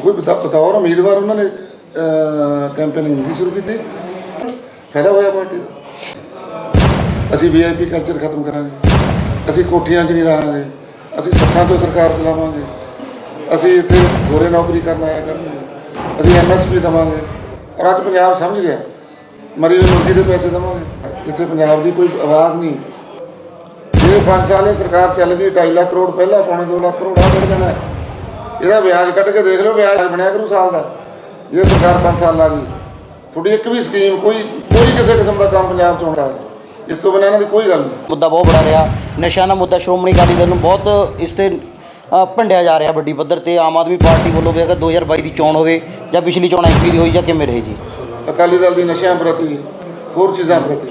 ਕੋਈ ਬਤਾ ਬਤੌਰ ਉਮੀਦਵਾਰ ਉਹਨਾਂ ਨੇ ਕੈਂਪੇਨਿੰਗ ਨਹੀਂ ਸ਼ੁਰੂ ਕੀਤੀ। ਫਾਇਦਾ ਹੋਇਆ ਪਾਰਟੀ ਦਾ। ਅਸੀਂ ਵੀਆਈਪੀ ਕਲਚਰ ਖਤਮ ਕਰਾਂਗੇ। ਅਸੀਂ ਕੋਠੀਆਂ 'ਚ ਨਹੀਂ ਰਹਾਂਗੇ। ਅਸੀਂ ਸੱਥਾਂ ਤੋਂ ਸਰਕਾਰ ਚਲਾਵਾਂਗੇ। ਅਸੀਂ ਇੱਥੇ ਗੋਰੇ ਨੌਕਰੀ ਕਰਨ ਆਇਆ ਕਰਨਗੇ। ਅਸੀਂ ਐਮਐਸਪੀ ਦੇਵਾਂਗੇ। ਔਰ ਅੱਜ ਪੰਜਾਬ ਸਮਝ ਗਿਆ। ਮਰੀ ਹੋਈ ਦੇ ਪੈਸੇ ਦੇਵਾਂਗੇ। ਜਿੱਥੇ ਪੰਜਾਬ ਦੀ ਕੋਈ ਆਵਾਜ਼ ਨਹੀਂ। ਜੇ 5 ਸਾਲ ਇਹ ਸਰਕਾਰ ਚੱਲ ਗਈ 2.5 ਲੱਖ ਕਰੋੜ ਪਹਿਲਾਂ, ਪੌਣੇ 2 ਲੱਖ ਕਰੋੜ ਆ ਵੱਧ ਜਾਣਾ। ਇਹਦਾ ਵਿਆਜ ਕੱਢ ਕੇ ਦੇਖ ਲਓ ਵਿਆਜ ਬਣਿਆ ਕਰੂ ਸਾਲ ਦਾ। ਜੇ ਸਰਕਾਰ 5 ਸਾਲ ਲਾ ਗਈ। ਤੁਹਾਡੀ ਇੱਕ ਵੀ ਸਕੀਮ ਕੋਈ ਕੋਈ ਕਿਸੇ ਕਿਸਮ ਦਾ ਕੰਮ ਪੰਜਾਬ ਚ ਹੁੰਦਾ ਇਸ ਤੋਂ ਬਿਨਾਂ ਇਹਨਾਂ ਦੀ ਕੋਈ ਗੱਲ ਨਹੀਂ। ਮੁੱਦਾ ਬਹੁਤ ਬੜਾ ਰਿਹਾ। ਨਸ਼ਿਆਂ ਦਾ ਮੁੱਦਾ ਸ਼੍ਰੋਮਣੀ ਅਕਾਲੀ ਦਲ ਨੂੰ ਬਹੁਤ ਇਸ ਤੇ ਭੰਡਿਆ ਜਾ ਰਿਹਾ ਵੱਡੀ ਪੱਧਰ ਤੇ। ਆਮ ਆਦਮੀ ਪਾਰਟੀ ਵੱਲੋਂ ਵੀ ਅਗਰ 2022 ਦੀ ਚੋਣ ਹੋਵੇ ਜਾਂ ਪਿਛਲੀ ਚੋਣ ਐਮਪੀ ਦੀ ਹੋਈ ਜਾਂ ਕਿਵੇਂ ਰਹੇ ਜੀ? ਅਕਾਲੀ ਦਲ ਦੀ ਨਸ਼ਿਆਂ ਪ੍ਰਤੀ ਹੋਰ ਚੀਜ਼ਾਂ ਪ੍ਰਤੀ।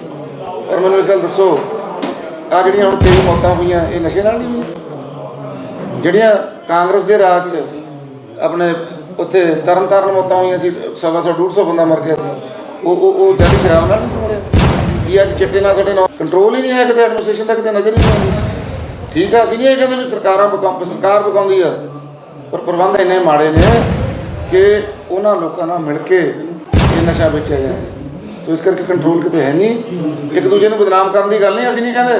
ਪਰ ਮੈਨੂੰ ਇੱਕ ਗੱਲ ਦੱਸੋ ਆ ਜਿਹੜੀਆਂ ਹੁਣ ਤੇਈ ਮੌਤਾਂ ਹੋਈਆਂ ਇਹ ਨਸ਼ੇ ਨਾਲ ਨਹੀਂ ਹੋਈਆਂ? ਜਿਹੜੀਆਂ ਕਾਂਗਰਸ ਦੇ ਰਾਜ 'ਚ ਆਪਣੇ ਉੱਥੇ ਤਰਨ ਤਾਰਨ ਮੌਤਾਂ ਹੋਈਆਂ ਸੀ, ਸਵਾ ਸੌ, ਡੂਢ ਸੌ ਬੰਦਾ ਮਰ ਗਿਆ ਸੀ। ਉਹ ਉਹ ਉਹ ਜਦ ਸ਼ਰਾਬ ਨਾਲ ਨਹੀਂ ਸਮਰਿਆ ਕੀ ਅੱਜ ਚਿੱਟੇ ਨਾਲ ਸਾਡੇ ਨਾਲ ਕੰਟਰੋਲ ਹੀ ਨਹੀਂ ਹੈ ਕਿਤੇ ਐਡਮਿਨਿਸਟ੍ਰੇਸ਼ਨ ਦਾ, ਕਿਤੇ ਨਜ਼ਰ ਹੀ ਨਹੀਂ ਆਉਂਦੀ। ਠੀਕ ਆ, ਅਸੀਂ ਨਹੀਂ ਇਹ ਕਹਿੰਦੇ ਵੀ ਸਰਕਾਰਾਂ ਬਕਾ- ਸਰਕਾਰ ਬਕਾਉਂਦੀ ਆ। ਪਰ ਪ੍ਰਬੰਧ ਇੰਨੇ ਮਾੜੇ ਨੇ ਕਿ ਉਹਨਾਂ ਲੋਕਾਂ ਨਾਲ ਮਿਲ ਕੇ ਇਹ ਨਸ਼ਾ ਵੇਚਿਆ ਜਾਏ। ਸੋ ਇਸ ਕਰਕੇ ਕੰਟਰੋਲ ਕਿਤੇ ਹੈ ਨਹੀਂ। ਇੱਕ ਦੂਜੇ ਨੂੰ ਬਦਨਾਮ ਕਰਨ ਦੀ ਗੱਲ ਨਹੀਂ, ਅਸੀਂ ਨਹੀਂ ਕਹਿੰਦੇ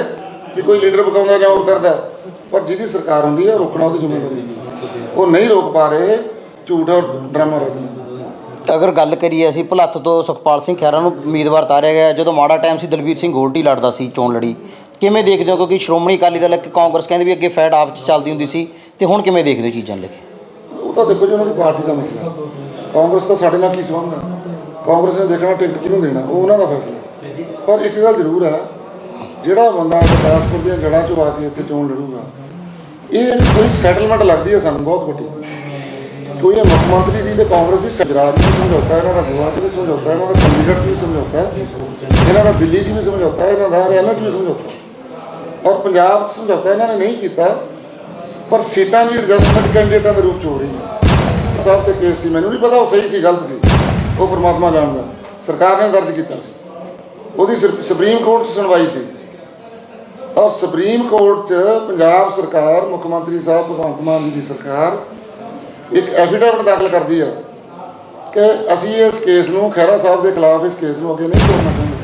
ਕਿ ਕੋਈ ਲੀਡਰ ਬਕਾਉਂਦਾ ਜਾਂ ਹੋਰ ਕਰਦਾ। ਪਰ ਜਿਹਦੀ ਸਰਕਾਰ ਹੁੰਦੀ ਹੈ ਰੋਕਣਾ ਉਹਦੀ ਜ਼ਿੰਮੇਵਾਰੀ ਉਹ ਨਹੀਂ ਰੋਕ ਪਾ ਰਹੇ ਝੂਠ ਔਰ ਡਰਾਮਾ ਰਚਨਾ ਅਗਰ ਗੱਲ ਕਰੀਏ ਅਸੀਂ ਭਲੱਥ ਤੋਂ ਸੁਖਪਾਲ ਸਿੰਘ ਖਹਿਰਾ ਨੂੰ ਉਮੀਦਵਾਰ ਤਾਰਿਆ ਗਿਆ ਜਦੋਂ ਮਾੜਾ ਟਾਈਮ ਸੀ ਦਲਬੀਰ ਸਿੰਘ ਗੋਲਟੀ ਲੜਦਾ ਸੀ ਚੋਣ ਲੜੀ। ਕਿਵੇਂ ਦੇਖਦੇ ਹੋ? ਕਿਉਂਕਿ ਸ਼੍ਰੋਮਣੀ ਅਕਾਲੀ ਦਲ ਇੱਕ ਕਾਂਗਰਸ ਕਹਿੰਦੇ ਵੀ ਅੱਗੇ ਫੈਡ ਆਪ ਚ ਚੱਲਦੀ ਹੁੰਦੀ ਸੀ ਤੇ ਹੁਣ ਕਿਵੇਂ ਦੇਖਦੇ ਹੋ ਚੀਜ਼ਾਂ ਲੈ ਕੇ? ਉਹ ਤਾਂ ਦੇਖੋ ਜੀ ਉਹਨਾਂ ਦੀ ਪਾਰਟੀ ਦਾ ਮਸਲਾ। ਕਾਂਗਰਸ ਦਾ ਸਾਡੇ ਨਾਲ ਕੀ ਸੰਬੰਧ ਹੈ ਕਾਂਗਰਸ ਨੇ ਦੇਖਣਾ ਟਿਕਟ ਕਿਹਨੂੰ ਦੇਣਾ? ਉਹ ਉਹਨਾਂ ਦਾ ਫੈਸਲਾ। ਪਰ ਇੱਕ ਗੱਲ ਜ਼ਰੂਰ ਹੈ ਜਿਹੜਾ ਬੰਦਾ ਗੁਰਦਾਸਪੁਰ ਦੀਆਂ ਜੜ੍ਹਾਂ ਚੋਂ ਆ ਕੇ ਇੱਥੇ ਚੋਣ ਲੜੂਗਾ, ਇਹ ਕੋਈ ਸੈਟਲਮੈਂਟ ਲੱਗਦੀ ਹੈ ਸਾਨੂੰ, ਬਹੁਤ ਵੱਡੀ। ਕੋਈ ਇਹ ਮੁੱਖ ਮੰਤਰੀ ਦੀ ਤੇ ਕਾਂਗਰਸ ਦੀ, ਗੁਜਰਾਤ 'ਚ ਵੀ ਸਮਝੌਤਾ, ਇਹਨਾਂ ਦਾ ਗੋਆ 'ਚ ਵੀ ਸਮਝੌਤਾ, ਇਹਨਾਂ ਦਾ ਚੰਡੀਗੜ੍ਹ 'ਚ ਵੀ ਸਮਝੌਤਾ, ਇਹਨਾਂ ਦਾ ਦਿੱਲੀ 'ਚ ਵੀ ਸਮਝੌਤਾ, ਇਹਨਾਂ ਦਾ ਹਰਿਆਣਾ 'ਚ ਵੀ ਸਮਝੌਤਾ। ਔਰ ਪੰਜਾਬ 'ਚ ਸਮਝੌਤਾ ਇਹਨਾਂ ਨੇ ਨਹੀਂ ਕੀਤਾ, ਪਰ ਸੀਟਾਂ ਦੀ ਐਡਜਸਟਮੈਂਟ ਕੈਂਡੀਡੇਟਾਂ ਦੇ ਰੂਪ ਚ ਹੋ ਰਹੀ ਹੈ। ਸਾਹਿਬ ਤੇ ਕੇਸ ਸੀ, ਮੈਨੂੰ ਨਹੀਂ ਪਤਾ ਉਹ ਸਹੀ ਸੀ, ਗਲਤ ਸੀ, ਉਹ ਪ੍ਰਮਾਤਮਾ ਜਾਣਦਾ। ਸਰਕਾਰ ਨੇ ਦਰਜ ਕੀਤਾ ਸੀ। ਉਹਦੀ ਸੁਪ- ਸੁਪਰੀਮ ਕੋਰਟ 'ਚ ਸੁਣਵਾਈ ਸੀ। ਔਰ ਸੁਪਰੀਮ ਕੋਰਟ 'ਚ ਪੰਜਾਬ ਸਰਕਾਰ, ਮੁੱਖ ਮੰਤਰੀ ਸਾਹਿਬ ਭਗਵੰਤ ਮਾਨ ਜੀ ਦੀ ਸਰਕਾਰ ਇੱਕ ਐਫੀਡੇਵਿਟ ਦਾਖਲ ਕਰਦੀ ਆ ਕਿ ਅਸੀਂ ਇਸ ਕੇਸ ਨੂੰ, ਖਹਿਰਾ ਸਾਹਿਬ ਦੇ ਖਿਲਾਫ ਇਸ ਕੇਸ ਨੂੰ ਅੱਗੇ ਨਹੀਂ ਤੋਰਨਾ ਚਾਹੁੰਦੇ।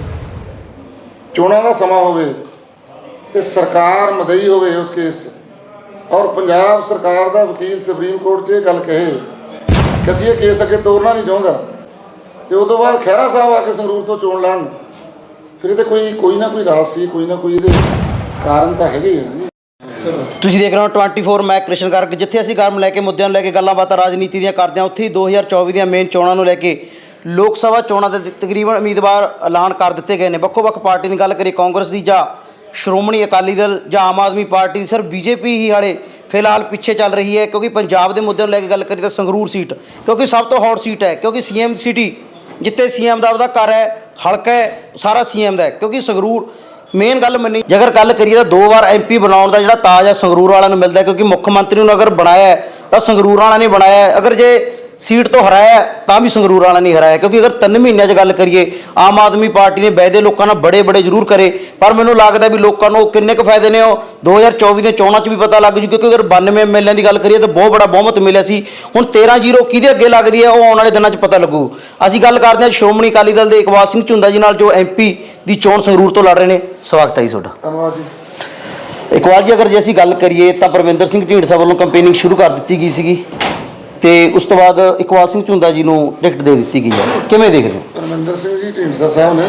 ਚੋਣਾਂ ਦਾ ਸਮਾਂ ਹੋਵੇ ਤੇ ਸਰਕਾਰ ਮਦਈ ਹੋਵੇ ਉਸ ਕੇਸ 'ਚ। ਔਰ ਪੰਜਾਬ ਸਰਕਾਰ ਦਾ ਵਕੀਲ ਸੁਪਰੀਮ ਕੋਰਟ 'ਚ ਇਹ ਗੱਲ ਕਹੇ ਕਿ ਅਸੀਂ ਇਹ ਕੇਸ ਅੱਗੇ ਤੋਰਨਾ ਨਹੀਂ ਚਾਹੁੰਦਾ ਤੇ ਉਸ ਤੋਂ ਬਾਅਦ ਖਹਿਰਾ ਸਾਹਿਬ ਆ ਕੇ ਸੰਗਰੂਰ ਤੋਂ ਚੋਣ ਲੜਨ। ਫਿਰ ਇਹ ਤੇ ਕੋਈ ਕੋਈ ਨਾ ਕੋਈ ਰਾਜ ਸੀ, ਕੋਈ ਨਾ ਕੋਈ ਇਹਦੇ ਕਾਰਨ ਤਾਂ ਹੈਗੇ ਹੀ ਆ ਨਾ। ਤੁਸੀਂ ਦੇਖ ਰਹੇ ਹੋ 24 ਮੈਂ ਕ੍ਰਿਸ਼ਨ ਗਰਗ ਜਿੱਥੇ ਅਸੀਂ ਗਰਮ ਲੈ ਕੇ, ਮੁੱਦਿਆਂ ਨੂੰ ਲੈ ਕੇ ਗੱਲਾਂ ਬਾਤਾਂ, ਰਾਜਨੀਤੀ ਦੀਆਂ ਕਰਦੇ ਹਾਂ, ਉੱਥੇ ਹੀ 2024 ਦੀਆਂ ਮੇਨ ਚੋਣਾਂ ਨੂੰ ਲੈ ਕੇ ਲੋਕ ਸਭਾ ਚੋਣਾਂ ਦੇ ਤਕਰੀਬਨ ਉਮੀਦਵਾਰ ਐਲਾਨ ਕਰ ਦਿੱਤੇ ਗਏ ਨੇ। ਵੱਖੋ-ਵੱਖ ਪਾਰਟੀ ਦੀ ਗੱਲ ਕਰੀਏ, ਕਾਂਗਰਸ ਦੀ ਜਾਂ ਸ਼੍ਰੋਮਣੀ ਅਕਾਲੀ ਦਲ ਜਾਂ ਆਮ ਆਦਮੀ ਪਾਰਟੀ ਦੀ ਸਿਰਫ ਬੀਜੇਪੀ ਹੀ ਹਾਲੇ ਫਿਲਹਾਲ ਪਿੱਛੇ ਚੱਲ ਰਹੀ ਹੈ, ਕਿਉਂਕਿ ਪੰਜਾਬ ਦੇ ਮੁੱਦਿਆਂ ਨੂੰ ਲੈ ਕੇ ਗੱਲ ਕਰੀਏ ਤਾਂ ਸੰਗਰੂਰ ਸੀਟ, ਕਿਉਂਕਿ ਸਭ ਤੋਂ ਹੌਟ ਸੀਟ ਹੈ, ਕਿਉਂਕਿ ਸੀਐਮ ਸਿਟੀ ਜਿੱਥੇ ਸੀਐਮ ਦਾ ਉਹਦਾ ਘਰ ਹੈ, ਹਲਕਾ ਹੈ, ਸਾਰਾ ਸੀਐਮ ਦਾ ਹੈ, ਕਿਉਂਕਿ ਸੰਗਰੂਰ ਮੇਨ ਗੱਲ ਮੰਨੀ, ਜੇਕਰ ਗੱਲ ਕਰੀਏ ਤਾਂ ਦੋ ਵਾਰ ਐਮਪੀ ਬਣਾਉਣ ਦਾ ਜਿਹੜਾ ਤਾਜ ਹੈ ਸੰਗਰੂਰ ਵਾਲਿਆਂ ਨੂੰ ਮਿਲਦਾ ਕਿਉਂਕਿ ਮੁੱਖ ਮੰਤਰੀ ਨੂੰ ਅਗਰ ਬਣਾਇਆ ਤਾਂ ਸੰਗਰੂਰ ਵਾਲਿਆਂ ਨੇ ਬਣਾਇਆ ਅਗਰ ਜੇ ਸੀਟ ਤੋਂ ਹਰਾਇਆ ਤਾਂ ਵੀ ਸੰਗਰੂਰ ਵਾਲਿਆਂ ਨੇ ਹਰਾਇਆ ਕਿਉਂਕਿ ਅਗਰ 3 ਮਹੀਨਿਆਂ 'ਚ ਗੱਲ ਕਰੀਏ ਆਮ ਆਦਮੀ ਪਾਰਟੀ ਨੇ ਵਾਅਦੇ ਲੋਕਾਂ ਨਾਲ ਬੜੇ ਬੜੇ ਜ਼ਰੂਰ ਕਰੇ ਪਰ ਮੈਨੂੰ ਲੱਗਦਾ ਵੀ ਲੋਕਾਂ ਨੂੰ ਕਿੰਨੇ ਕੁ ਫਾਇਦੇ ਨੇ ਉਹ 2024 ਦੇ ਚੋਣਾਂ 'ਚ ਵੀ ਪਤਾ ਲੱਗ ਜੂ ਕਿਉਂਕਿ ਅਗਰ 92 ਐਮਐਲਏ ਦੀ ਗੱਲ ਕਰੀਏ ਤਾਂ ਬਹੁਤ ਬੜਾ ਬਹੁਮਤ ਮਿਲਿਆ ਸੀ। ਹੁਣ 13-0 ਕਿਹਦੇ ਅੱਗੇ ਲੱਗਦੀ ਹੈ ਉਹ ਆਉਣ ਵਾਲੇ ਦਿਨਾਂ 'ਚ ਪਤਾ ਲੱਗੂ। ਅਸੀਂ ਗੱਲ ਕਰਦੇ ਹਾਂ ਸ਼੍ਰੋਮਣੀ ਅਕਾਲੀ ਦਲ ਦੇ ਇਕਬਾਲ ਸਿੰਘ ਝੁੰਦਾ ਜੀ ਨਾਲ ਜੋ ਐਮਪੀ ਦੀ ਚੋਣ ਸੰਗਰੂਰ ਤੋਂ ਲੜ ਰਹੇ ਨੇ। ਸਵਾਗਤ ਹੈ ਜੀ ਤੁਹਾਡਾ। ਧੰਨਵਾਦ ਜੀ। ਇਕਬਾਲ ਜੀ ਅਗਰ ਜੇ ਅਸੀਂ ਗੱਲ ਕਰੀਏ ਤਾਂ ਪਰਵਿੰਦਰ ਸਿੰਘ ਢੀਂਡਸਾ ਵੱਲੋਂ ਕੰਪੇਨਿੰਗ ਸ਼ੁਰੂ ਕਰ ਦਿੱਤੀ ਗਈ ਸੀਗੀ। ਤੇ ਉਸ ਤੋਂ ਬਾਅਦ ਇਕਬਾਲ ਸਿੰਘ ਝੁੰਦਾ ਜੀ ਨੂੰ ਟਿਕਟ ਦੇ ਦਿੱਤੀ ਗਈ ਹੈ। ਕਿਵੇਂ ਦੇਖਦੇ ਹੋ? ਪਰਮਿੰਦਰ ਸਿੰਘ ਜੀ, ਢੀਂਡਸਾ ਸਾਹਿਬ ਨੇ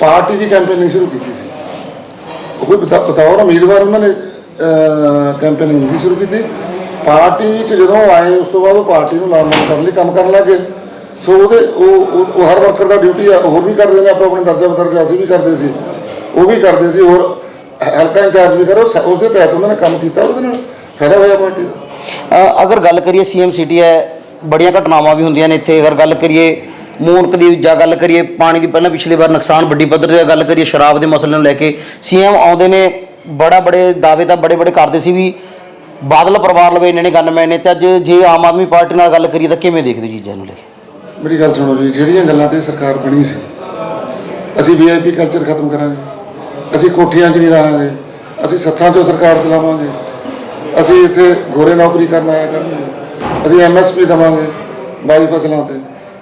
ਪਾਰਟੀ ਦੀ ਕੈਂਪੇਨਿੰਗ ਸ਼ੁਰੂ ਕੀਤੀ ਸੀ। ਉਹ ਕੋਈ ਬਤਾ- ਬਤੌਰ ਉਮੀਦਵਾਰ ਉਹਨਾਂ ਨੇ ਕੈਂਪੇਨਿੰਗ ਨਹੀਂ ਸ਼ੁਰੂ ਕੀਤੀ। ਪਾਰਟੀ 'ਚ ਜਦੋਂ ਆਏ, ਉਸ ਤੋਂ ਬਾਅਦ ਉਹ ਪਾਰਟੀ ਨੂੰ ਲਾਮਬੰਦ ਕਰਨ ਲਈ ਕੰਮ ਕਰਨ ਲੱਗੇ ਸੋ ਉਹਦੇ ਉਹ ਉਹ- ਉਹ ਹਰ ਵਰਕਰ ਦਾ ਡਿਊਟੀ ਆ ਹੋਰ ਵੀ ਕਰਦੇ ਨੇ, ਆਪੋ ਆਪਣੇ ਦਰਜਾ ਬਦਰਜਾ ਅਸੀਂ ਵੀ ਕਰਦੇ ਸੀ। ਉਹ ਵੀ ਕਰਦੇ ਸੀ, ਹੋਰ ਹਲਕਾ ਇੰਚਾਰਜ ਵੀ ਕਰੋ, ਉਸ ਦੇ ਤਹਿਤ ਉਹਨਾਂ ਨੇ ਕੰਮ ਕੀਤਾ, ਉਹਦੇ ਨਾਲ ਫਾਇਦਾ ਹੋਇਆ ਪਾਰਟੀ ਦਾ। ਅਗਰ ਗੱਲ ਕਰੀਏ ਸੀਐਮ ਸਿਟੀ ਹੈ, ਬੜੀਆਂ ਘਟਨਾਵਾਂ ਵੀ ਹੁੰਦੀਆਂ ਨੇ ਇੱਥੇ। ਅਗਰ ਗੱਲ ਕਰੀਏ ਮੂਨਕ ਦੀ ਜਾਂ ਗੱਲ ਕਰੀਏ ਪਾਣੀ ਦੀ, ਪਹਿਲਾਂ ਪਿਛਲੀ ਵਾਰ ਨੁਕਸਾਨ ਵੱਡੀ ਪੱਧਰ ਤੇ ਗੱਲ ਕਰੀਏ ਸ਼ਰਾਬ ਦੇ ਮਸਲੇ ਨੂੰ ਲੈ ਕੇ ਸੀਐਮ ਆਉਂਦੇ ਨੇ, ਬੜਾ ਬੜੇ ਦਾਅਵੇ ਤਾਂ ਬੜੇ ਬੜੇ ਕਰਦੇ ਸੀ ਵੀ ਬਾਦਲ ਪਰਿਵਾਰ ਲਵੇ, ਇੰਨੇ ਨੇ ਗਨਮੈਨ ਨੇ, ਤੇ ਅੱਜ ਜੇ ਆਮ ਆਦਮੀ ਪਾਰਟੀ ਨਾਲ ਗੱਲ ਕਰੀਏ ਤਾਂ ਕਿਵੇਂ ਦੇਖਦੇ ਹੋ ਚੀਜ਼ਾਂ ਨੂੰ ਲੈ ਕੇ ਮੇਰੀ ਗੱਲ ਸੁਣੋ ਜੀ, ਜਿਹੜੀਆਂ ਗੱਲਾਂ ਤੇ ਸਰਕਾਰ ਬਣੀ ਸੀ, ਅਸੀਂ ਵੀਆਈਪੀ ਕਲਚਰ ਖਤਮ ਕਰਾਂਗੇ, ਅਸੀਂ ਕੋਠੀਆਂ 'ਚ ਨਹੀਂ ਰਹਾਂਗੇ, ਅਸੀਂ ਸੱਥਾਂ 'ਚੋਂ ਸਰਕਾਰ ਚਲਾਵਾਂਗੇ। ਅਸੀਂ ਇੱਥੇ ਗੋਰੇ ਨੌਕਰੀ ਕਰਨ ਆਇਆ ਕਰਨਗੇ ਅਸੀਂ ਐਮਐਸਪੀ ਦੇਵਾਂਗੇ ਬਾਈ ਫਸਲਾਂ ਤੇ।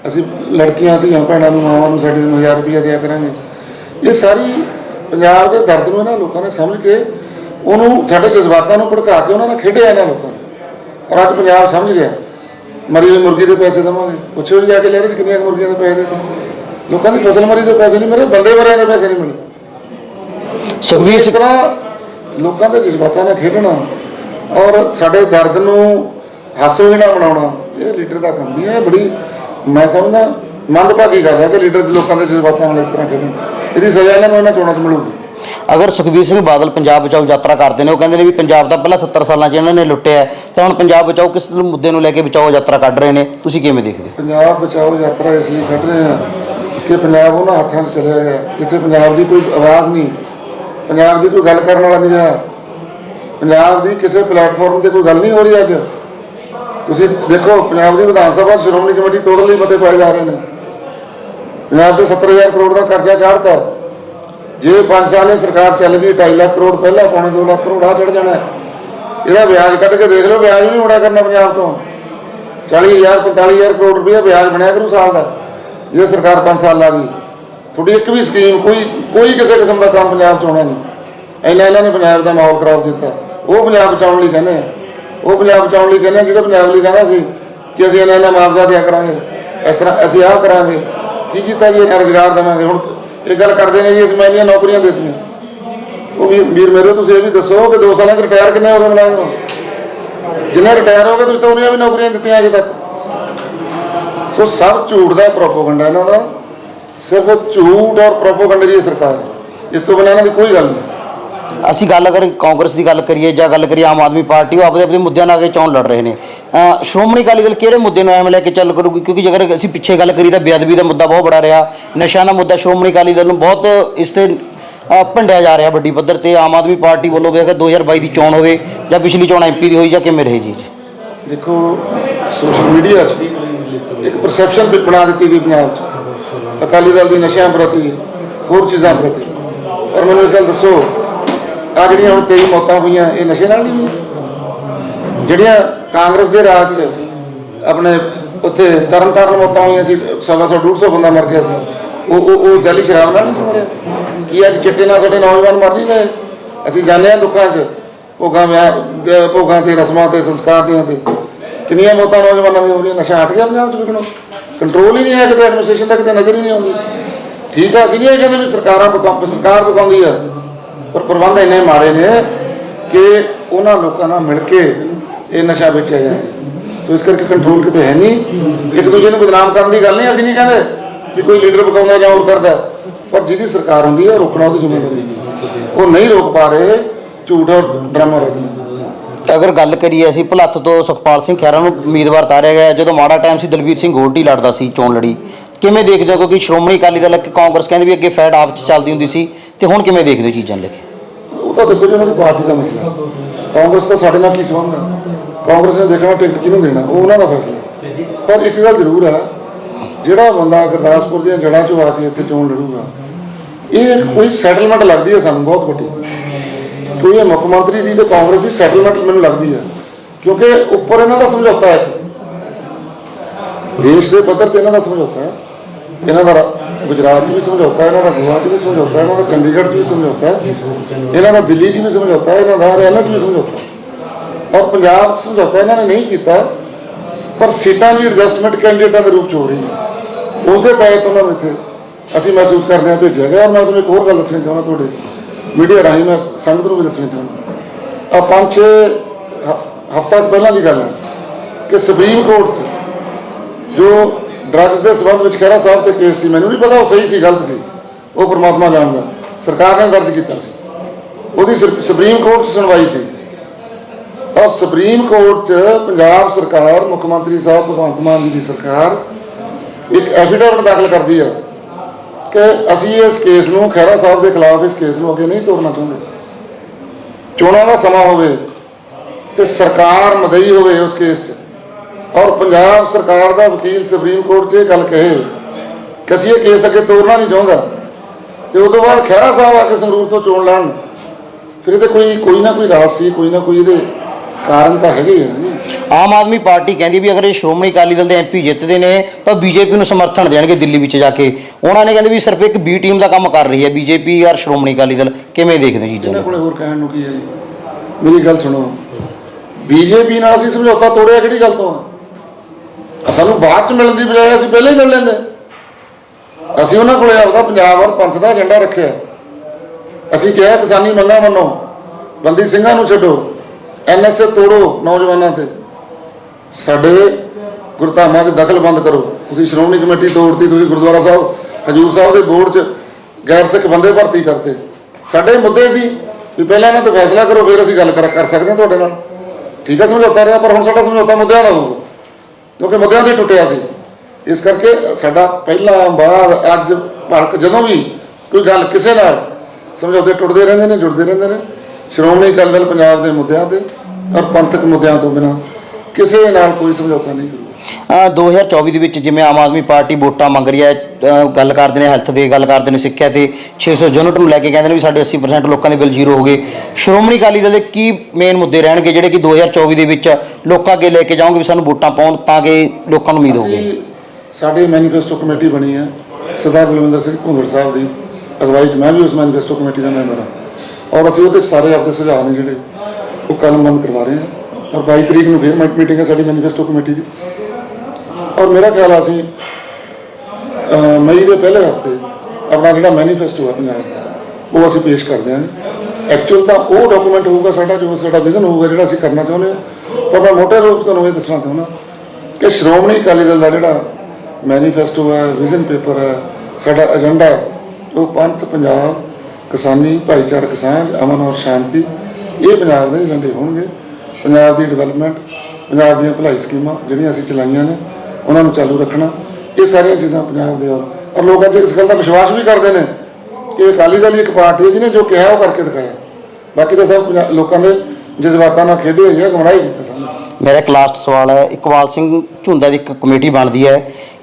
ਅਸੀਂ ਲੜਕੀਆਂ, ਧੀਆਂ, ਭੈਣਾਂ ਨੂੰ, ਮਾਵਾਂ ਨੂੰ ਸਾਡੇ ਨੂੰ 1000 ਰੁਪਇਆ ਦਿਆ ਕਰਾਂਗੇ। ਇਹ ਸਾਰੀ ਪੰਜਾਬ ਦੇ ਦਰਦ ਨੂੰ ਇਹਨਾਂ ਲੋਕਾਂ ਨੇ ਸਮਝ ਕੇ ਉਹਨੂੰ ਸਾਡੇ ਜਜ਼ਬਾਤਾਂ ਨੂੰ ਭੜਕਾ ਕੇ ਉਹਨਾਂ ਨੇ ਖੇਡਿਆ ਇਹਨਾਂ ਲੋਕਾਂ ਨੇ। ਔਰ ਅੱਜ ਪੰਜਾਬ ਸਮਝ ਗਿਆ। ਮਰੀ ਹੋਈ ਮੁਰਗੀ ਦੇ ਪੈਸੇ ਦੇਵਾਂਗੇ। ਪੁੱਛੋ ਜੀ ਜਾ ਕੇ ਲੈ ਰਹੇ ਕਿੰਨੀਆਂ ਕੁ ਮੁਰਗੀਆਂ ਦੇ ਪੈਸੇ ਦੇ ਲੋਕਾਂ ਦੀ ਫਸਲ ਮਰੀ ਦੇ ਪੈਸੇ ਨਹੀਂ ਮਿਲੇ, ਬੰਦੇ ਮਰਿਆਂ ਦੇ ਪੈਸੇ ਨਹੀਂ ਮਿਲੇ। ਸੁਖਬੀਰ, ਇਸ ਸਿੰਘ ਤਰ੍ਹਾਂ ਲੋਕਾਂ ਦੇ ਜਜ਼ਬਾਤਾਂ ਨਾਲ ਖੇਡਣਾ ਔਰ ਸਾਡੇ ਦਰਦ ਨੂੰ ਹਾਸੇ ਨਾਲ ਬਣਾਉਣਾ ਇਹ ਲੀਡਰ ਦਾ ਕੰਮ ਨਹੀਂ ਹੈ ਇਹ ਬੜੀ ਮੈਂ ਸਮਝਦਾ ਮੰਦਭਾਗੀ ਗੱਲ ਹੈ ਕਿ ਲੀਡਰ ਲੋਕਾਂ ਦੇ ਜਜ਼ਬਾਤਾਂ ਨਾਲ ਇਸ ਤਰ੍ਹਾਂ ਖੇਡਣ। ਇਹਦੀ ਸਜ਼ਾ ਇਹਨਾਂ ਨੂੰ ਇਹਨਾਂ ਚੋਣਾਂ 'ਚ ਮਿਲੂਗੀ। ਅਗਰ ਸੁਖਬੀਰ ਸਿੰਘ ਬਾਦਲ ਪੰਜਾਬ ਬਚਾਓ ਯਾਤਰਾ ਕਰਦੇ ਨੇ ਉਹ ਕਹਿੰਦੇ ਨੇ ਵੀ ਪੰਜਾਬ ਦਾ ਪਹਿਲਾਂ 70 ਸਾਲਾਂ 'ਚ ਇਹਨਾਂ ਨੇ ਲੁੱਟਿਆ ਤੇ ਹੁਣ ਪੰਜਾਬ ਬਚਾਓ ਕਿਸ ਮੁੱਦੇ ਨੂੰ ਲੈ ਕੇ ਬਚਾਓ ਯਾਤਰਾ ਕੱਢ ਰਹੇ ਨੇ? ਤੁਸੀਂ ਕਿਵੇਂ ਦੇਖਦੇ ਪੰਜਾਬ ਬਚਾਓ ਯਾਤਰਾ ਇਸ ਲਈ ਕੱਢ ਰਹੇ ਹਾਂ ਕਿ ਪੰਜਾਬ ਉਹਨਾਂ ਹੱਥਾਂ 'ਚ ਚਲਿਆ ਗਿਆ ਜਿੱਥੇ ਪੰਜਾਬ ਦੀ ਕੋਈ ਆਵਾਜ਼ ਨਹੀਂ ਪੰਜਾਬ ਦੀ ਕੋਈ ਗੱਲ ਕਰਨ ਵਾਲਾ ਨਹੀਂ ਰਿਹਾ। ਪੰਜਾਬ ਦੀ ਕਿਸੇ ਪਲੇਟਫਾਰਮ ਤੇ ਕੋਈ ਗੱਲ ਨਹੀਂ ਹੋ ਰਹੀ ਅੱਜ? ਤੁਸੀਂ ਦੇਖੋ, ਪੰਜਾਬ ਦੀ ਵਿਧਾਨ ਸਭਾ ਸ਼੍ਰੋਮਣੀ ਕਮੇਟੀ ਤੋੜਨ ਲਈ ਮਤੇ ਪਾਏ ਜਾ ਰਹੇ ਨੇ। ਪੰਜਾਬ ਤੇ 70000 ਕਰੋੜ ਦਾ ਕਰਜ਼ਾ ਚਾੜਤਾ। ਜੇ 5 ਸਾਲ ਇਹ ਸਰਕਾਰ ਚੱਲ ਗਈ 2.5 ਲੱਖ ਕਰੋੜ ਪਹਿਲਾਂ, ਪੌਣੇ 2 ਲੱਖ ਕਰੋੜ ਆ ਚੜ ਜਾਣਾ। ਇਹਦਾ ਵਿਆਜ ਕੱਢ ਕੇ ਦੇਖ ਲਓ, ਵਿਆਜ ਵੀ ਮੁੜਾ ਕਰਨਾ ਪੰਜਾਬ ਤੋਂ। 40000 45000 ਕਰੋੜ ਰੁਪਏ ਵਿਆਜ ਬਣਿਆ ਕਰੂ ਸਾਲ ਦਾ, ਜੇ ਸਰਕਾਰ 5 ਸਾਲ ਲਾ ਗਈ। ਤੁਹਾਡੀ ਇੱਕ ਵੀ ਸਕੀਮ ਕੋਈ ਕੋਈ ਕਿਸੇ ਕਿਸਮ ਦਾ ਕੰਮ ਪੰਜਾਬ ਚ ਹੋਣਾ ਨਹੀਂ। ਇੰਨਾ ਇਹਨਾਂ ਨੇ ਪੰਜਾਬ ਦਾ ਮਾਹੌਲ ਖਰਾਬ ਕੀਤਾ। ਉਹ ਪੰਜਾਬ ਬਚਾਉਣ ਲਈ ਕਹਿੰਦੇ ਆ। ਉਹ ਪੰਜਾਬ ਬਚਾਉਣ ਲਈ ਕਹਿੰਦੇ ਆ ਜਿਹੜਾ ਪੰਜਾਬ ਲਈ ਕਹਿੰਦਾ ਸੀ ਕਿ ਅਸੀਂ ਇਹਨਾਂ ਇਹਨਾਂ ਮੁਆਵਜ਼ਾ ਦਿਆ ਕਰਾਂਗੇ, ਇਸ ਤਰ੍ਹਾਂ ਅਸੀਂ ਆਹ ਕਰਾਂਗੇ, ਕੀ ਕੀਤਾ ਜੀ ਇਹਨਾਂ ਰੁਜ਼ਗਾਰ ਦੇਵਾਂਗੇ? ਹੁਣ ਇਹ ਗੱਲ ਕਰਦੇ ਨੇ ਜੀ ਅਸੀਂ ਮੈਨੀਆਂ ਨੌਕਰੀਆਂ ਦੇ ਦਿੱਤੀਆਂ। ਉਹ ਵੀ ਵੀਰ ਮੇਰੇ ਤੁਸੀਂ ਇਹ ਵੀ ਦੱਸੋ ਕਿ 2 ਸਾਲਾਂ ਚ ਰਿਟਾਇਰ ਕਿੰਨੇ ਹੋ ਗਏ ਮੁਲਾਜ਼ਮ ਜਿੰਨੇ ਰਿਟਾਇਰ ਹੋ ਗਏ ਤੁਸੀਂ ਤਾਂ ਉਹਨੀਆਂ ਵੀ ਨੌਕਰੀਆਂ ਦਿੱਤੀਆਂ ਅਜੇ ਤੱਕ। ਸੋ ਸਭ ਝੂਠ ਦਾ ਪ੍ਰੋਪੋਗੰਡਾ ਇਹਨਾਂ ਦਾ। ਸਿਰਫ ਝੂਠ ਔਰ ਪ੍ਰੋਪੋਗੰਡੇ ਦੀ ਸਰਕਾਰ ਇਸ ਤੋਂ ਬਿਨਾਂ ਇਹਨਾਂ ਦੀ ਕੋਈ ਗੱਲ ਨਹੀਂ। ਅਸੀਂ ਗੱਲ ਅਗਰ ਕਾਂਗਰਸ ਦੀ ਗੱਲ ਕਰੀਏ ਜਾਂ ਗੱਲ ਕਰੀਏ ਆਮ ਆਦਮੀ ਪਾਰਟੀ, ਉਹ ਆਪਦੇ ਆਪਣੇ ਮੁੱਦਿਆਂ ਨਾਲ ਆ ਕੇ ਚੋਣ ਲੜ ਰਹੇ ਨੇ। ਸ਼੍ਰੋਮਣੀ ਅਕਾਲੀ ਦਲ ਕਿਹੜੇ ਮੁੱਦੇ ਨੂੰ ਐਵੇਂ ਲੈ ਕੇ ਚੱਲ ਕਰੂਗੀ? ਕਿਉਂਕਿ ਜੇਕਰ ਅਸੀਂ ਪਿੱਛੇ ਗੱਲ ਕਰੀ ਤਾਂ ਬੇਅਦਬੀ ਦਾ ਮੁੱਦਾ ਬਹੁਤ ਬੜਾ ਰਿਹਾ। ਨਸ਼ਾ ਦਾ ਮੁੱਦਾ ਸ਼੍ਰੋਮਣੀ ਅਕਾਲੀ ਦਲ ਨੂੰ ਬਹੁਤ ਇਸ ਤੇ ਭੰਡਿਆ ਜਾ ਰਿਹਾ ਵੱਡੀ ਪੱਧਰ ਤੇ। ਆਮ ਆਦਮੀ ਪਾਰਟੀ ਵੱਲੋਂ ਵੀ ਅਗਰ 2022 ਦੀ ਚੋਣ ਹੋਵੇ ਜਾਂ ਪਿਛਲੀ ਚੋਣ ਐਮਪੀ ਦੀ ਹੋਈ ਜਾਂ ਕਿਵੇਂ ਰਹੇ ਜੀ? ਦੇਖੋ, ਸੋਸ਼ਲ ਮੀਡੀਆ 'ਚ ਇੱਕ ਪਰਸੈਪਸ਼ਨ ਬਣਾ ਦਿੱਤੀ ਗਈ ਪੰਜਾਬ 'ਚ। ਅਕਾਲੀ ਦਲ ਦੀ ਨਸ਼ਿਆਂ ਪ੍ਰਤੀ, ਹੋਰ ਚੀਜ਼ਾਂ ਪ੍ਰਤੀ। ਔਰ ਮੈਨੂੰ ਇੱਕ ਗੱਲ ਦੱਸੋ ਆ ਜਿਹੜੀਆਂ ਹੁਣ 23 ਮੌਤਾਂ ਹੋਈਆਂ, ਇਹ ਨਸ਼ੇ ਨਾਲ ਨਹੀਂ ਹੋਈਆਂ? ਜਿਹੜੀਆਂ ਕਾਂਗਰਸ ਦੇ ਰਾਜ 'ਚ ਆਪਣੇ ਉੱਥੇ ਤਰਨ ਤਾਰਨ ਮੌਤਾਂ ਹੋਈਆਂ ਸੀ, ਸਵਾ ਸੌ, ਡੂਢ ਬੰਦਾ ਮਰ ਗਿਆ ਸੀ। ਉਹ ਉਹ ਉਹ ਜਾਲੀ ਸ਼ਰਾਬ ਨਾਲ ਨਹੀਂ ਸੀ ਮਰਿਆ। ਕੀ ਅੱਜ ਚਿੱਟੇ ਨਾਲ ਸਾਡੇ ਨੌਜਵਾਨ ਮਰ ਨਹੀਂ ਗਏ? ਅਸੀਂ ਜਾਂਦੇ ਹਾਂ ਦੁੱਖਾਂ 'ਚ, ਭੋਗਾਂ ਵਿਆਹ ਭੋਗਾਂ ਤੇ, ਰਸਮਾਂ ਤੇ, ਸੰਸਕਾਰ ਦੀਆਂ ਤੇ। ਕਿੰਨੀਆਂ ਮੌਤਾਂ ਨੌਜਵਾਨਾਂ ਦੀਆਂ ਹੋ ਰਹੀਆਂ? ਨਸ਼ਾ ਹਟ ਗਿਆ ਪੰਜਾਬ 'ਚ ਵਿਕਣੋਂ। ਕੰਟਰੋਲ ਹੀ ਨਹੀਂ ਹੈ ਕਿਤੇ ਐਡਮਿਨਿਸਟ੍ਰੇਸ਼ਨ ਦਾ ਕਿਤੇ ਨਜ਼ਰ ਹੀ ਨਹੀਂ ਆਉਂਦੀ। ਠੀਕ ਆ, ਅਸੀਂ ਨਹੀਂ ਇਹ ਕਹਿੰਦੇ ਵੀ ਸਰਕਾਰਾਂ ਬਕਾ- ਸਰਕਾਰ ਬਕਾਉਂਦੀ ਆ। ਪਰ ਪ੍ਰਬੰਧ ਇੰਨੇ ਮਾੜੇ ਨੇ ਕਿ ਉਹਨਾਂ ਲੋਕਾਂ ਨਾਲ ਮਿਲ ਕੇ ਇਹ ਨਸ਼ਾ ਵੇਚਿਆ ਜਾਏ। ਸੋ ਇਸ ਕਰਕੇ ਕੰਟਰੋਲ ਕਿਤੇ ਹੈ ਨਹੀਂ। ਇੱਕ ਦੂਜੇ ਨੂੰ ਬਦਨਾਮ ਕਰਨ ਦੀ ਗੱਲ ਨਹੀਂ, ਅਸੀਂ ਨਹੀਂ ਕਹਿੰਦੇ ਕਿ ਕੋਈ ਲੀਡਰ ਬਕਾਉਂਦਾ ਜਾਂ ਹੋਰ ਕਰਦਾ। ਪਰ ਜਿਹਦੀ ਸਰਕਾਰ ਹੁੰਦੀ ਹੈ, ਉਹ ਰੋਕਣਾ ਉਹਦੀ ਜ਼ਿੰਮੇਵਾਰੀ ਉਹ ਨਹੀਂ ਰੋਕ ਪਾ ਰਹੇ, ਝੂਠ ਔਰ ਡਰਾਮਾ ਰਚਨਾ ਅਗਰ ਗੱਲ ਕਰੀਏ ਅਸੀਂ, ਭਲੱਥ ਤੋਂ ਸੁਖਪਾਲ ਸਿੰਘ ਖਹਿਰਾ ਨੂੰ ਉਮੀਦਵਾਰ ਤਾਰਿਆ ਗਿਆ ਜਦੋਂ ਮਾੜਾ ਟਾਈਮ ਸੀ, ਦਲਬੀਰ ਸਿੰਘ ਗੋਲਟੀ ਲੜਦਾ ਸੀ ਚੋਣ ਲੜੀ। ਕਿਵੇਂ ਦੇਖਦੇ ਹੋ? ਕਿਉਂਕਿ ਸ਼੍ਰੋਮਣੀ ਅਕਾਲੀ ਦਲ ਕਿ ਕਾਂਗਰਸ ਕਹਿੰਦੇ ਵੀ ਅੱਗੇ ਫੈਡ ਆਪ ਚ ਚੱਲਦੀ ਹੁੰਦੀ ਸੀ। ਤੇ ਹੁਣ ਕਿਵੇਂ ਦੇਖਦੇ ਹੋ ਚੀਜ਼ਾਂ ਨੂੰ ਲੈ ਕੇ? ਉਹ ਤਾਂ ਦੇਖੋ ਜੀ, ਉਹਨਾਂ ਦੀ ਪਾਰਟੀ ਦਾ ਮਸਲਾ। ਹੈ। ਕਾਂਗਰਸ ਤਾਂ ਸਾਡੇ ਨਾਲ ਕੀ ਸੰਬੰਧ ਹੈ ਕਾਂਗਰਸ ਨੇ ਦੇਖਣਾ ਟਿਕਟ ਕਿਹਨੂੰ ਦੇਣਾ, ਉਹ ਉਹਨਾਂ ਦਾ ਫੈਸਲਾ। ਪਰ ਇੱਕ ਗੱਲ ਜ਼ਰੂਰ ਹੈ ਜਿਹੜਾ ਬੰਦਾ ਗੁਰਦਾਸਪੁਰ ਦੀਆਂ ਜੜ੍ਹਾਂ ਚੋਂ ਆ ਕੇ ਇੱਥੇ ਚੋਣ ਲੜੂਗਾ, ਇਹ ਕੋਈ ਸੈਟਲਮੈਂਟ ਲੱਗਦੀ ਹੈ ਸਾਨੂੰ, ਬਹੁਤ ਵੱਡੀ। ਕੋਈ ਇਹ ਮੁੱਖ ਮੰਤਰੀ ਦੀ ਤੇ ਕਾਂਗਰਸ ਦੀ ਸੈਟਲਮੈਂਟ ਮੈਨੂੰ ਲੱਗਦੀ ਹੈ ਕਿਉਂਕਿ ਉੱਪਰ ਇਹਨਾਂ ਦਾ ਸਮਝੌਤਾ ਹੈ। ਇੱਕ। ਦੇਸ਼ ਦੇ ਪੱਧਰ ਤੇ ਇਹਨਾਂ ਦਾ ਸਮਝੌਤਾ ਹੈ। ਇਹਨਾਂ ਦਾ ਗੁਜਰਾਤ 'ਚ ਵੀ ਸਮਝੌਤਾ, ਇਹਨਾਂ ਦਾ ਗੋਆ 'ਚ ਵੀ ਸਮਝੌਤਾ, ਇਹਨਾਂ ਦਾ ਚੰਡੀਗੜ੍ਹ 'ਚ ਵੀ ਸਮਝੌਤਾ, ਇਹਨਾਂ ਦਾ ਦਿੱਲੀ 'ਚ ਵੀ ਸਮਝੌਤਾ, ਇਹਨਾਂ ਦਾ ਹਰਿਆਣਾ 'ਚ ਵੀ ਸਮਝੌਤਾ। ਔਰ ਪੰਜਾਬ 'ਚ ਸਮਝੌਤਾ ਇਹਨਾਂ ਨੇ ਨਹੀਂ ਕੀਤਾ, ਪਰ ਸੀਟਾਂ ਦੀ ਐਡਜਸਟਮੈਂਟ ਕੈਂਡੀਡੇਟਾਂ ਦੇ ਰੂਪ 'ਚ ਹੋ ਰਹੀ ਹੈ। ਉਸ ਦੇ ਤਹਿਤ ਉਹਨਾਂ ਨੂੰ ਇੱਥੇ ਅਸੀਂ ਮਹਿਸੂਸ ਕਰਦੇ ਹਾਂ ਭੇਜਿਆ ਗਿਆ। ਔਰ ਮੈਂ ਤੁਹਾਨੂੰ ਇੱਕ ਹੋਰ ਗੱਲ ਦੱਸਣੀ ਚਾਹੁੰਦਾ ਤੁਹਾਡੇ ਮੀਡੀਆ ਰਾਹੀਂ, ਮੈਂ ਸੰਗਤ ਨੂੰ ਵੀ ਦੱਸਣੀ ਚਾਹੁੰਦਾ। ਆ ਪੰਜ ਛੇ ਹਫ਼ਤਾ ਪਹਿਲਾਂ ਦੀ ਗੱਲ ਹੈ ਕਿ ਸੁਪਰੀਮ ਕੋਰਟ 'ਚ ਜੋ ਡਰੱਗਸ ਦੇ ਸਬੰਧ ਵਿੱਚ ਖਹਿਰਾ ਸਾਹਿਬ ਤੇ ਕੇਸ ਸੀ। ਮੈਨੂੰ ਨਹੀਂ ਪਤਾ ਉਹ ਸਹੀ ਸੀ, ਗਲਤ ਸੀ। ਉਹ ਪਰਮਾਤਮਾ ਜਾਣਦਾ। ਸਰਕਾਰ ਨੇ ਦਰਜ ਕੀਤਾ ਸੀ। ਉਹਦੀ ਸੁਪਰੀਮ ਕੋਰਟ 'ਚ ਸੁਣਵਾਈ ਸੀ। ਔਰ ਸੁਪਰੀਮ ਕੋਰਟ 'ਚ ਪੰਜਾਬ ਸਰਕਾਰ, ਮੁੱਖ ਮੰਤਰੀ ਸਾਹਿਬ, ਭਗਵੰਤ ਮਾਨ ਜੀ ਦੀ ਸਰਕਾਰ ਇੱਕ ਐਫੀਡੇਵਿਟ ਦਾਖਲ ਕਰਦੀ ਹੈ ਕਿ ਅਸੀਂ ਇਸ ਕੇਸ ਨੂੰ ਖਹਿਰਾ ਸਾਹਿਬ ਦੇ ਖਿਲਾਫ ਇਸ ਕੇਸ ਨੂੰ ਅੱਗੇ ਨਹੀਂ ਤੋਰਨਾ ਚਾਹੁੰਦੇ। ਚੋਣਾਂ ਦਾ ਸਮਾਂ ਹੋਵੇ ਤੇ ਸਰਕਾਰ ਮਦਈ ਹੋਵੇ ਉਸ ਕੇਸ 'ਚ। ਔਰ ਪੰਜਾਬ ਸਰਕਾਰ ਦਾ ਵਕੀਲ ਸੁਪਰੀਮ ਕੋਰਟ 'ਚ ਇਹ ਗੱਲ ਕਹੇ ਕਿ ਅਸੀਂ ਇਹ ਕੇਸ ਅੱਗੇ ਤੋਰਨਾ ਨਹੀਂ ਚਾਹੁੰਦਾ ਤੇ ਉਦੋਂ ਬਾਅਦ ਖਹਿਰਾ ਸਾਹਿਬ ਆ ਕੇ ਸੰਗਰੂਰ ਤੋਂ ਚੋਣ ਲੜਨ। ਫਿਰ ਇਹਦੇ ਕੋਈ ਕੋਈ ਨਾ ਕੋਈ ਰਾਜ ਸੀ ਕੋਈ ਨਾ ਕੋਈ ਇਹਦੇ ਕਾਰਨ ਤਾਂ ਹੈਗੇ ਹੀ ਆ ਜੀ। ਆਮ ਆਦਮੀ ਪਾਰਟੀ ਕਹਿੰਦੀ ਵੀ ਅਗਰ ਇਹ ਸ਼੍ਰੋਮਣੀ ਅਕਾਲੀ ਦਲ ਦੇ ਐਮਪੀ ਜਿੱਤਦੇ ਨੇ ਤਾਂ ਬੀਜੇਪੀ ਨੂੰ ਸਮਰਥਨ ਦੇਣਗੇ ਦਿੱਲੀ ਵਿੱਚ ਜਾ ਕੇ। ਉਹਨਾਂ ਨੇ ਕਹਿੰਦੇ ਵੀ ਸਿਰਫ ਇੱਕ ਬੀ ਟੀਮ ਦਾ ਕੰਮ ਕਰ ਰਹੀ ਹੈ ਬੀਜੇਪੀ ਔਰ ਸ਼੍ਰੋਮਣੀ ਅਕਾਲੀ ਦਲ। ਕਿਵੇਂ ਦੇਖਦੇ ਹੋ ਚੀਜ਼ਾਂ ਇਹਨਾਂ ਕੋਲੇ ਹੋਰ ਕਹਿਣ ਨੂੰ ਕੀ ਹੈ ਜੀ? ਮੇਰੀ ਗੱਲ ਸੁਣੋ। ਬੀਜੇਪੀ ਨਾਲ ਅਸੀਂ ਸਮਝੌਤਾ ਤੋੜਿਆ ਕਿਹੜੀ ਗੱਲ ਤੋਂ ਆ? ਸਾਨੂੰ ਬਾਅਦ ਚ ਮਿਲਣ ਦੀ ਬਜਾਏ ਅਸੀਂ ਪਹਿਲਾਂ ਹੀ ਮਿਲ ਲੈਂਦੇ। ਅਸੀਂ ਉਹਨਾਂ ਕੋਲੇ ਆਪਦਾ ਪੰਜਾਬ ਔਰ ਪੰਥ ਦਾ ਏਜੰਡਾ ਰੱਖਿਆ। ਅਸੀਂ ਕਿਹਾ, ਕਿਸਾਨੀ ਮੰਗਾਂ ਮੰਨੋ, ਬੰਦੀ ਸਿੰਘਾਂ ਨੂੰ ਛੱਡੋ ਐਨਐਸਏ ਤੋੜੋ ਨੌਜਵਾਨਾਂ ਤੇ। ਸਾਡੇ ਗੁਰਧਾਮਾਂ 'ਚ ਦਖਲ ਬੰਦ ਕਰੋ। ਤੁਸੀਂ ਸ਼੍ਰੋਮਣੀ ਕਮੇਟੀ ਤੋੜਤੀ, ਤੁਸੀਂ ਗੁਰਦੁਆਰਾ ਸਾਹਿਬ, ਹਜੂਰ ਸਾਹਿਬ ਦੇ ਬੋਰਡ 'ਚ ਗੈਰ ਸਿੱਖ ਬੰਦੇ ਭਰਤੀ ਕਰਤੇ। ਸਾਡੇ ਮੁੱਦੇ ਸੀ ਵੀ ਪਹਿਲਾਂ ਇਹਨਾਂ ਤੇ ਫੈਸਲਾ ਕਰੋ, ਫਿਰ ਅਸੀਂ ਗੱਲ ਕਰ ਕਰ ਸਕਦੇ ਹਾਂ ਤੁਹਾਡੇ ਨਾਲ। ਠੀਕ ਹੈ, ਸਮਝੌਤਾ ਰਿਹਾ, ਪਰ ਹੁਣ ਸਾਡਾ ਸਮਝੌਤਾ ਮੁੱਦਿਆਂ ਦਾ ਹੋਊਗਾ। ਕਿਉਂਕਿ ਮੁੱਦਿਆਂ ਤੇ ਟੁੱਟਿਆ ਸੀ। ਇਸ ਕਰਕੇ ਸਾਡਾ ਪਹਿਲਾਂ ਬਾਅਦ ਅੱਜ ਭੜਕ ਜਦੋਂ ਵੀ ਕੋਈ ਗੱਲ ਕਿਸੇ ਨਾਲ ਸਮਝੌਤੇ ਟੁੱਟਦੇ ਰਹਿੰਦੇ ਨੇ, ਜੁੜਦੇ ਰਹਿੰਦੇ ਨੇ। ਸ਼੍ਰੋਮਣੀ ਅਕਾਲੀ ਦਲ ਪੰਜਾਬ ਦੇ ਮੁੱਦਿਆਂ ਤੇ ਔਰ ਪੰਥਕ ਮੁੱਦਿਆਂ ਤੋਂ ਬਿਨਾਂ ਕਿਸੇ ਨਾਲ ਕੋਈ ਸਮਝੌਤਾ ਨਹੀਂ ਕਰੂਗਾ 2024 ਦੇ ਵਿੱਚ ਜਿਵੇਂ ਆਮ ਆਦਮੀ ਪਾਰਟੀ ਵੋਟਾਂ ਮੰਗ ਰਹੀ ਹੈ ਗੱਲ ਕਰਦੇ ਨੇ ਹੈਲਥ ਦੇ, ਗੱਲ ਕਰਦੇ ਨੇ ਸਿੱਖਿਆ ਤੇ 600 ਯੂਨਿਟ ਨੂੰ ਲੈ ਕੇ ਕਹਿੰਦੇ ਨੇ ਵੀ ਸਾਡੇ 80% ਲੋਕਾਂ ਦੇ ਬਿੱਲ ਜ਼ੀਰੋ ਹੋ ਗਏ। ਸ਼੍ਰੋਮਣੀ ਅਕਾਲੀ ਦਲ ਦੇ ਕੀ ਮੇਨ ਮੁੱਦੇ ਰਹਿਣਗੇ ਜਿਹੜੇ ਕਿ 2024 ਦੇ ਵਿੱਚ ਲੋਕਾਂ ਅੱਗੇ ਲੈ ਕੇ ਜਾਓਗੇ ਵੀ ਸਾਨੂੰ ਵੋਟਾਂ ਪਾਉਣ ਤਾਂ ਕਿ ਲੋਕਾਂ ਨੂੰ ਉਮੀਦ ਹੋਵੇ? ਅਸੀਂ ਸਾਡੀ ਮੈਨੀਫੈਸਟੋ ਕਮੇਟੀ ਬਣੀ ਹੈ, ਸਰਦਾਰ ਬਲਵਿੰਦਰ ਸਿੰਘ ਭੁੰਦੜ ਸਾਹਿਬ ਦੀ ਅਗਵਾਈ 'ਚ, ਮੈਂ ਵੀ ਉਸ ਮੈਨੀਫੈਸਟੋ ਕਮੇਟੀ ਦਾ ਮੈਂਬਰ ਹਾਂ। ਔਰ ਅਸੀਂ ਉਹਦੇ ਸਾਰੇ ਆਪਦੇ ਸੁਝਾਅ ਨੇ ਜਿਹੜੇ ਉਹ ਕਲਮਬੰਦ ਕਰਵਾ ਰਹੇ ਹਾਂ। ਔਰ 22 ਤਰੀਕ ਨੂੰ ਫਿਰ ਮੀਟਿੰਗ ਹੈ ਸਾਡੀ ਮੈਨੀਫੈਸਟੋ ਕਮੇਟੀ ਦੀ। ਔਰ ਮੇਰਾ ਖਿਆਲ ਆ ਅਸੀਂ ਮਈ ਦੇ ਪਹਿਲੇ ਹਫ਼ਤੇ ਆਪਣਾ ਜਿਹੜਾ ਮੈਨੀਫੈਸਟੋ ਹੈ ਪੰਜਾਬ ਦਾ, ਉਹ ਅਸੀਂ ਪੇਸ਼ ਕਰਦੇ ਹਾਂ। ਐਕਚੁਅਲ ਤਾਂ ਉਹ ਡਾਕੂਮੈਂਟ ਹੋਊਗਾ ਸਾਡਾ, ਜੋ ਸਾਡਾ ਵਿਜ਼ਨ ਹੋਊਗਾ, ਜਿਹੜਾ ਅਸੀਂ ਕਰਨਾ ਚਾਹੁੰਦੇ ਹਾਂ। ਪਰ ਮੈਂ ਮੋਟੇ ਰੂਪ ਤੁਹਾਨੂੰ ਇਹ ਦੱਸਣਾ ਚਾਹੁੰਦਾ ਕਿ ਸ਼੍ਰੋਮਣੀ ਅਕਾਲੀ ਦਲ ਦਾ ਜਿਹੜਾ ਮੈਨੀਫੈਸਟੋ ਹੈ ਵਿਜ਼ਨ ਪੇਪਰ ਹੈ, ਸਾਡਾ ਏਜੰਡਾ ਉਹ ਪੰਥ, ਪੰਜਾਬ, ਕਿਸਾਨੀ, ਭਾਈਚਾਰਕ ਸਾਂਝ ਅਮਨ ਔਰ ਸ਼ਾਂਤੀ, ਇਹ ਪੰਜਾਬ ਦੇ ਏਜੰਡੇ ਹੋਣਗੇ। ਪੰਜਾਬ ਦੀ ਡਿਵੈਲਪਮੈਂਟ ਪੰਜਾਬ ਦੀਆਂ ਭਲਾਈ ਸਕੀਮਾਂ ਜਿਹੜੀਆਂ ਅਸੀਂ ਚਲਾਈਆਂ ਨੇ ਉਹਨਾਂ ਨੂੰ ਚਾਲੂ ਰੱਖਣਾ। ਇਹ ਸਾਰੀਆਂ ਚੀਜ਼ਾਂ ਪੰਜਾਬ ਦੇ ਔਰ ਔਰ ਲੋਕ ਅੱਜ ਇਸ ਗੱਲ ਦਾ ਵਿਸ਼ਵਾਸ ਵੀ ਕਰਦੇ ਨੇ ਕਿ ਅਕਾਲੀ ਦਲ ਇੱਕ ਪਾਰਟੀ ਹੈ ਜਿਹਨੇ ਜੋ ਕਿਹਾ ਉਹ ਕਰਕੇ ਦਿਖਾਇਆ। ਬਾਕੀ ਤਾਂ ਸਭ ਲੋਕਾਂ ਦੇ ਜਜ਼ਬਾਤਾਂ ਨਾਲ ਖੇਡੇ ਹੋਏ ਆ ਗਮਰਾਈ ਕੀਤਾ ਸਾਹਮਣੇ ਮੇਰਾ ਇੱਕ ਲਾਸਟ ਸਵਾਲ ਹੈ। ਇਕਬਾਲ ਸਿੰਘ ਝੁੰਦਾ ਦੀ ਇੱਕ ਕਮੇਟੀ ਬਣਦੀ ਹੈ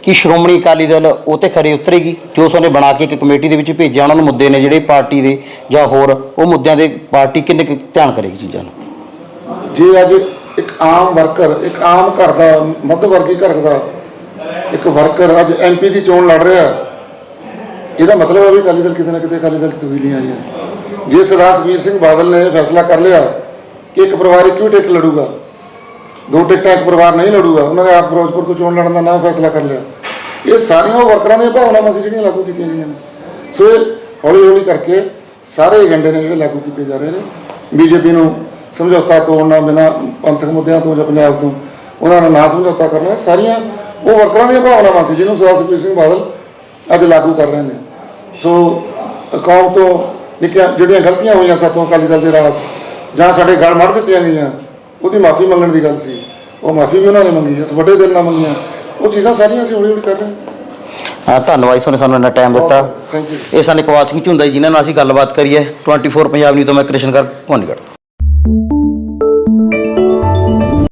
ਕਿ ਸ਼੍ਰੋਮਣੀ ਅਕਾਲੀ ਦਲ ਉਹ ਤੇ ਖਰੇ ਉਤਰੇਗੀ? ਜੋ ਉਸ ਨੇ ਬਣਾ ਕੇ ਇੱਕ ਕਮੇਟੀ ਦੇ ਵਿੱਚ ਭੇਜਿਆ ਉਹਨਾਂ ਨੂੰ ਮੁੱਦੇ ਨੇ ਜਿਹੜੇ ਪਾਰਟੀ ਦੇ ਜਾਂ ਹੋਰ ਉਹ ਮੁੱਦਿਆਂ ਦੇ ਪਾਰਟੀ ਕਿੰਨੇ ਕੁ ਧਿਆਨ ਕਰੇਗੀ ਚੀਜ਼ਾਂ ਨੂੰ? ਜੇ ਅੱਜ ਇੱਕ ਆਮ ਵਰਕਰ ਇੱਕ ਆਮ ਘਰ ਦਾ ਮੱਧ ਵਰਗੀ ਘਰ ਦਾ ਇੱਕ ਵਰਕਰ ਅੱਜ ਐਮਪੀ ਦੀ ਚੋਣ ਲੜ ਰਿਹਾ ਇਹਦਾ ਮਤਲਬ ਹੈ ਵੀ ਅਕਾਲੀ ਦਲ ਕਿਤੇ ਨਾ ਕਿਤੇ ਅਕਾਲੀ ਦਲ 'ਚ ਤਬਦੀਲੀਆਂ ਆਈਆਂ ਜੇ ਸਰਦਾਰ ਸੁਖਬੀਰ ਸਿੰਘ ਬਾਦਲ ਨੇ ਫੈਸਲਾ ਕਰ ਲਿਆ ਕਿ ਇੱਕ ਪਰਿਵਾਰ ਇੱਕੋ ਹੀ ਟਿਕਟ ਲੜੂਗਾ, ਦੋ ਟਿਕਟਾਂ ਇੱਕ ਪਰਿਵਾਰ ਨਹੀਂ ਲੜੂਗਾ, ਉਹਨਾਂ ਨੇ ਆਪ ਫਿਰੋਜ਼ਪੁਰ ਤੋਂ ਚੋਣ ਲੜਨ ਦਾ ਨਾ ਫੈਸਲਾ ਕਰ ਲਿਆ। ਇਹ ਸਾਰੀਆਂ ਉਹ ਵਰਕਰਾਂ ਦੀਆਂ ਭਾਵਨਾਵਾਂ ਸੀ ਜਿਹੜੀਆਂ ਲਾਗੂ ਕੀਤੀਆਂ ਗਈਆਂ ਨੇ। ਸੋ ਇਹ ਹੌਲੀ ਹੌਲੀ ਕਰਕੇ ਸਾਰੇ ਏਜੰਡੇ ਨੇ ਜਿਹੜੇ ਲਾਗੂ ਕੀਤੇ ਜਾ ਰਹੇ ਨੇ, ਬੀਜੇਪੀ ਨੂੰ ਸਮਝੌਤਾ ਤੋੜਨਾ ਬਿਨਾਂ ਪੰਥਕ ਮੁੱਦਿਆਂ ਤੋਂ ਜਾਂ ਪੰਜਾਬ ਤੋਂ, ਉਹਨਾਂ ਨਾਲ ਨਾ ਸਮਝੌਤਾ ਕਰਨਾ ਇਹ ਸਾਰੀਆਂ ਉਹ ਵਰਕਰਾਂ ਦੀਆਂ ਭਾਵਨਾਵਾਂ ਸੀ ਜਿਹਨੂੰ ਸਰਦਾਰ ਸੁਖਬੀਰ ਸਿੰਘ ਬਾਦਲ ਅੱਜ ਲਾਗੂ ਕਰ ਰਹੇ ਨੇ। ਸੋ ਅਕਾਊਂਟ ਤੋਂ ਨਿੱਕੀਆਂ ਜਿਹੜੀਆਂ ਗਲਤੀਆਂ ਹੋਈਆਂ ਸਾਤੋਂ ਅਕਾਲੀ ਦਲ ਦੇ ਰਾਜ ਜਾਂ ਸਾਡੇ ਗਲ ਮੜ ਦਿੱਤੀਆਂ ਗਈਆਂ ਉਹਦੀ ਮਾਫੀ ਮੰਗਣ ਦੀ ਗੱਲ ਸੀ। ਉਹ ਮਾਫੀ ਵੀ ਉਹਨਾਂ ਨੇ ਮੰਗੀ ਹੈ ਵੱਡੇ ਦਿਲ ਨਾਲ ਮੰਗੀਆਂ। ਉਹ ਚੀਜ਼ਾਂ ਸਾਰੀਆਂ ਅਸੀਂ ਹੌਲੀ ਹੌਲੀ ਕਰ ਰਹੇ ਹਾਂ। ਹਾਂ ਧੰਨਵਾਦ ਤੁਹਾਨੂੰ ਸਾਨੂੰ ਇੰਨਾ ਟਾਈਮ ਦਿੱਤਾ। ਥੈਂਕ ਯੂ ਇਹ ਸਨ ਇਕਬਾਲ ਸਿੰਘ ਝੁੰਦਾ ਜੀ ਜਿਨ੍ਹਾਂ ਨਾਲ ਅਸੀਂ ਗੱਲਬਾਤ ਕਰੀ ਹੈ 24 ਪੰਜਾਬ ਨਿਊਜ਼ ਤੋਂ ਮੈਂ ਕ੍ਰਿਸ਼ਨ ਕਰ ਭਵਾਨੀਗੜ੍ਹ।